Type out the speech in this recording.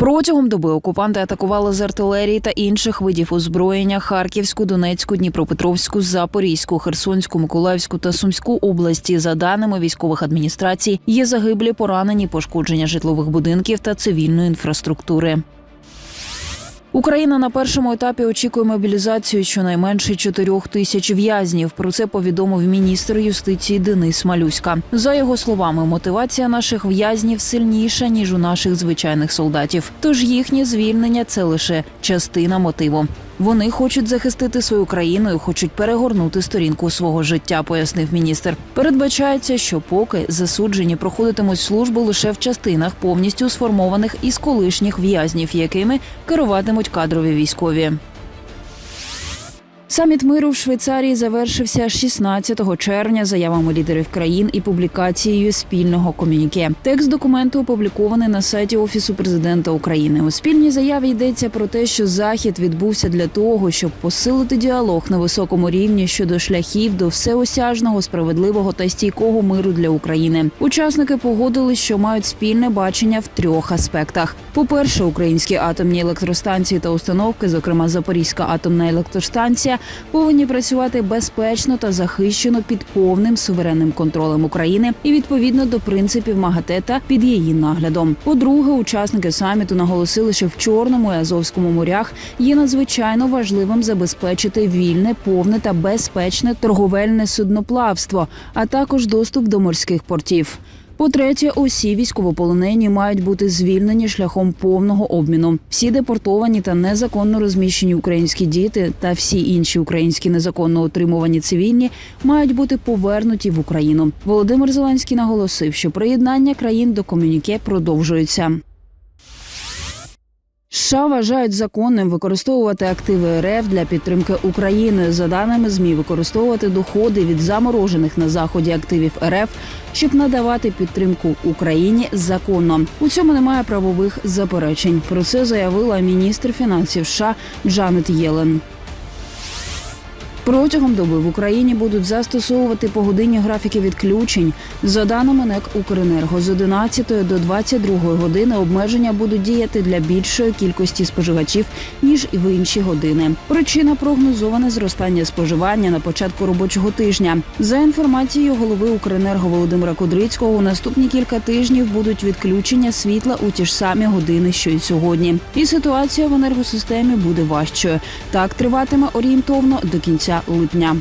Протягом доби окупанти атакували з артилерії та інших видів озброєння Харківську, Донецьку, Дніпропетровську, Запорізьку, Херсонську, Миколаївську та Сумську області. За даними військових адміністрацій, є загиблі, поранені, пошкодження житлових будинків та цивільної інфраструктури. Україна на першому етапі очікує мобілізацію щонайменше чотирьох тисяч в'язнів. Про це повідомив міністр юстиції Денис Малюська. За його словами, мотивація наших в'язнів сильніша ніж у наших звичайних солдатів. Тож їхнє звільнення це лише частина мотиву. Вони хочуть захистити свою країну і хочуть перегорнути сторінку свого життя, пояснив міністр. Передбачається, що поки засуджені проходитимуть службу лише в частинах повністю сформованих із колишніх в'язнів, якими керуватимуть кадрові військові. Саміт миру в Швейцарії завершився 16 червня заявами лідерів країн і публікацією спільного комюніке. Текст документу опублікований на сайті Офісу президента України. У спільній заяві йдеться про те, що захід відбувся для того, щоб посилити діалог на високому рівні щодо шляхів до всеосяжного, справедливого та стійкого миру для України. Учасники погодились, що мають спільне бачення в трьох аспектах: по-перше, українські атомні електростанції та установки, зокрема Запорізька атомна електростанція, повинні працювати безпечно та захищено під повним суверенним контролем України і відповідно до принципів МАГАТЕ та під її наглядом. По-друге, учасники саміту наголосили, що в Чорному і Азовському морях є надзвичайно важливим забезпечити вільне, повне та безпечне торговельне судноплавство, а також доступ до морських портів. По-третє, усі військовополонені мають бути звільнені шляхом повного обміну. Всі депортовані та незаконно розміщені українські діти та всі інші українські незаконно отримувані цивільні мають бути повернуті в Україну. Володимир Зеленський наголосив, що приєднання країн до комюніке продовжується. США вважають законним використовувати активи РФ для підтримки України. За даними змі, використовувати доходи від заморожених на заході активів РФ, щоб надавати підтримку Україні законно. У цьому немає правових заперечень. Про це заявила міністр фінансів США Джанет Єлен. Протягом доби в Україні будуть застосовувати погодинні графіки відключень. За даними НЕК Укренерго, з 11 до 22 години обмеження будуть діяти для більшої кількості споживачів ніж в інші години. Причина прогнозоване зростання споживання на початку робочого тижня. За інформацією голови Укренерго Володимира Кудрицького, у наступні кілька тижнів будуть відключення світла у ті ж самі години, що й сьогодні. І ситуація в енергосистемі буде важчою. Так триватиме орієнтовно до кінця липня.